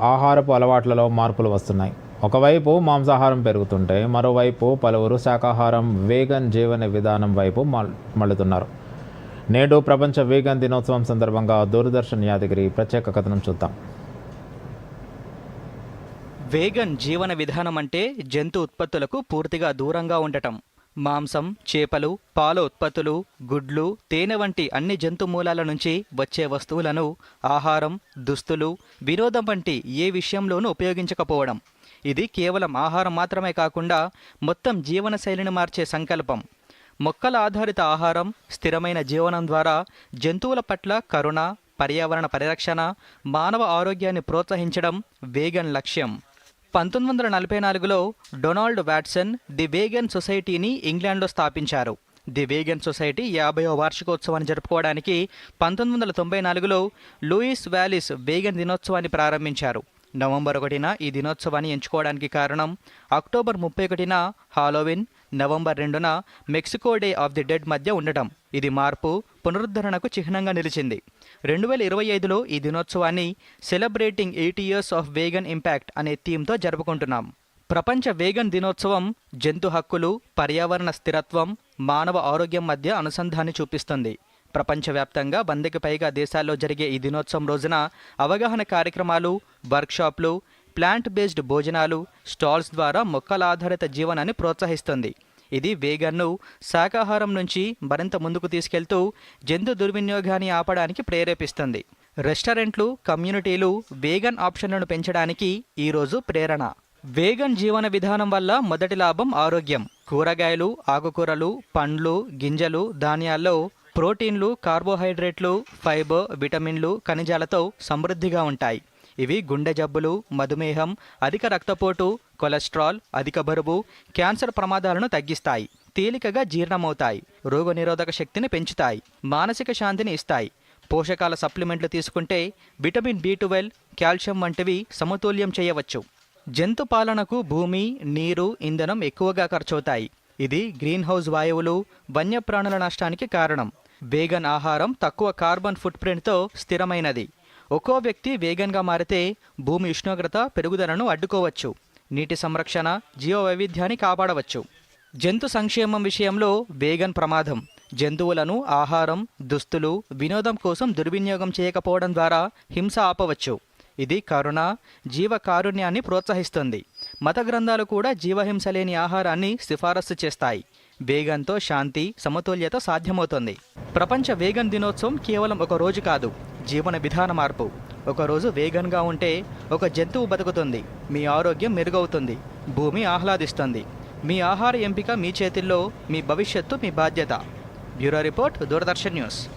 ఆహారపు అలవాట్లలో మార్పులు వస్తున్నాయి. ఒకవైపు మాంసాహారం పెరుగుతుంటే మరోవైపు పలువురు శాకాహారం వేగన్ జీవన విధానం వైపు మళ్ళుతున్నారు. నేడు ప్రపంచ వేగన్ దినోత్సవం సందర్భంగా దూరదర్శన్ యాదగిరి ప్రత్యేక కథనం చూద్దాం. వేగన్ జీవన విధానం అంటే జంతు ఉత్పత్తులకు పూర్తిగా దూరంగా ఉండటం. మాంసం చేపలు పాల ఉత్పత్తులు గుడ్లు తేనె వంటి అన్ని జంతుమూలాల నుంచి వచ్చే వస్తువులను ఆహారం దుస్తులు వినోదం వంటి ఏ విషయంలోనూ ఉపయోగించకపోవడం. ఇది కేవలం ఆహారం మాత్రమే కాకుండా మొత్తం జీవనశైలిని మార్చే సంకల్పం. మొక్కల ఆధారిత ఆహారం స్థిరమైన జీవనం ద్వారా జంతువుల పట్ల కరుణ పర్యావరణ పరిరక్షణ మానవ ఆరోగ్యాన్ని ప్రోత్సహించడం వేగన్ లక్ష్యం. పంతొమ్మిది వందల నలభై నాలుగులో డొనాల్డ్ వాట్సన్ ది వేగన్ సొసైటీని ఇంగ్లాండ్లో స్థాపించారు. ది వేగన్ సొసైటీ యాభైవ వార్షికోత్సవాన్ని జరుపుకోవడానికి పంతొమ్మిది వందల తొంభై నాలుగులో లూయిస్ వ్యాలిస్ వేగన్ దినోత్సవాన్ని ప్రారంభించారు. నవంబర్ ఒకటిన ఈ దినోత్సవాన్ని ఎంచుకోవడానికి కారణం అక్టోబర్ ముప్పై ఒకటిన హాలోవిన్ నవంబర్ రెండున Mexico day of the dead మధ్య ఉండటం. ఇది మార్పు పునరుద్ధరణకు చిహ్నంగా నిలిచింది. రెండు వేల ఇరవై ఐదులో ఈ దినోత్సవాన్ని celebrating eighty years of vegan impact అనే థీమ్తో జరుపుకుంటున్నాం. ప్రపంచ వేగన్ దినోత్సవం జంతు హక్కులు పర్యావరణ స్థిరత్వం మానవ ఆరోగ్యం మధ్య అనుసంధాన్ని చూపిస్తుంది. ప్రపంచవ్యాప్తంగా వందకి పైగా దేశాల్లో జరిగే ఈ దినోత్సవం రోజున అవగాహన కార్యక్రమాలు వర్క్షాప్లు ప్లాంట్ బేస్డ్ భోజనాలు స్టాల్స్ ద్వారా మొక్కల ఆధారిత జీవనాన్ని ప్రోత్సహిస్తుంది. ఇది వేగన్ను శాకాహారం నుంచి మరింత ముందుకు తీసుకెళ్తూ జంతు దుర్వినియోగాన్ని ఆపడానికి ప్రేరేపిస్తుంది. రెస్టారెంట్లు కమ్యూనిటీలు వేగన్ ఆప్షన్లను పెంచడానికి ఈరోజు ప్రేరణ. వేగన్ జీవన విధానం వల్ల మొదటి లాభం ఆరోగ్యం. కూరగాయలు ఆకుకూరలు పండ్లు గింజలు ధాన్యాల్లో ప్రోటీన్లు కార్బోహైడ్రేట్లు ఫైబర్ విటమిన్లు ఖనిజాలతో సమృద్ధిగా ఉంటాయి. ఇవి గుండె జబ్బులు మధుమేహం అధిక రక్తపోటు కొలెస్ట్రాల్ అధిక బరువు క్యాన్సర్ ప్రమాదాలను తగ్గిస్తాయి తేలికగా జీర్ణమవుతాయి రోగనిరోధక శక్తిని పెంచుతాయి మానసిక శాంతిని ఇస్తాయి. పోషకాల సప్లిమెంట్లు తీసుకుంటే విటమిన్ బి ట్వెల్వ్ కాల్షియం వంటివి సమతుల్యం చేయవచ్చు. జంతు పాలనకు భూమి నీరు ఇంధనం ఎక్కువగా ఖర్చవుతాయి. ఇది గ్రీన్ హౌస్ వాయువులు వన్యప్రాణుల నష్టానికి కారణం. వేగన్ ఆహారం తక్కువ కార్బన్ ఫుట్ ప్రింట్తో స్థిరమైనది. ఒక్కో వ్యక్తి వేగన్గా మారితే భూమి ఉష్ణోగ్రత పెరుగుదలను అడ్డుకోవచ్చు. నీటి సంరక్షణ జీవ వైవిధ్యాన్ని కాపాడవచ్చు. జంతు సంక్షేమం విషయంలో వేగన్ ప్రమాదం. జంతువులను ఆహారం దుస్తులు వినోదం కోసం దుర్వినియోగం చేయకపోవడం ద్వారా హింస ఆపవచ్చు. ఇది కరుణ జీవ కారుణ్యాన్ని ప్రోత్సహిస్తుంది. మత గ్రంథాలు కూడా జీవహింస లేని ఆహారాన్ని సిఫారసు చేస్తాయి. వేగంతో శాంతి సమతుల్యత సాధ్యమవుతుంది. ప్రపంచ వేగన్ దినోత్సవం కేవలం ఒక రోజు కాదు జీవన విధాన మార్పు. ఒకరోజు వేగన్గా ఉంటే ఒక జంతువు బతుకుతుంది మీ ఆరోగ్యం మెరుగవుతుంది భూమి ఆహ్లాదిస్తుంది. మీ ఆహార ఎంపిక మీ చేతిల్లో మీ భవిష్యత్తు మీ బాధ్యత. Bureau report Doordarshan news.